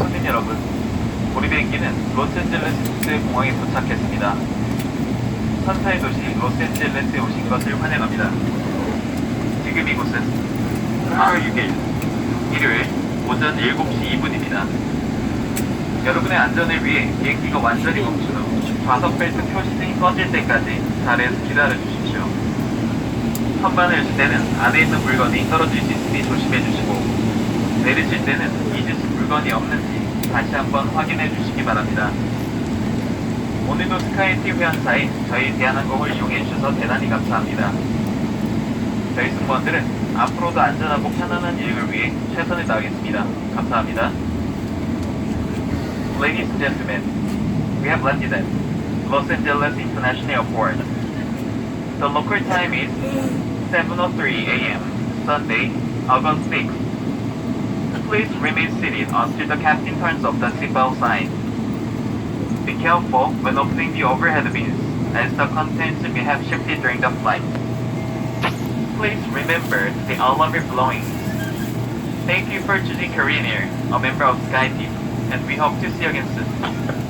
승객 여러분, 우리 비행기는 로스앤젤레스 공항에 도착했습니다. 선사의 도시 로스앤젤레스에 오신 것을 환영합니다. 지금 이곳은 4월 6일 일요일 오전 7시 2분입니다. 여러분의 안전을 위해 비행기가 완전히 멈춘 후 좌석 벨트 표시등이 꺼질 때까지 자리에서 기다려 주십시오. 선반을 열 때는 안에 있는 물건이 떨어질 수 있으니 조심해 주시고 내리실 때는 잊으신 물건이 없는지 다시 한번 확인해 주시기 바랍니다. 오늘도 스카이티 회원사에 저희 대한항공을 이용해 주셔서 대단히 감사합니다. 저희 승무원들은 앞으로도 안전하고 편안한 여행을 위해 최선을 다하겠습니다. 감사합니다. Ladies and gentlemen, we have landed at Los Angeles International Airport. The local time is 7.03 a.m. Sunday, August 6th. Please remain seated until the captain turns off the seatbelt sign. Be careful when opening the overhead bins, as the contents may have shifted during the flight. Please remember the of your belongings. Thank you for choosing Korean Air, a member of SkyTeam, and we hope to see you again soon.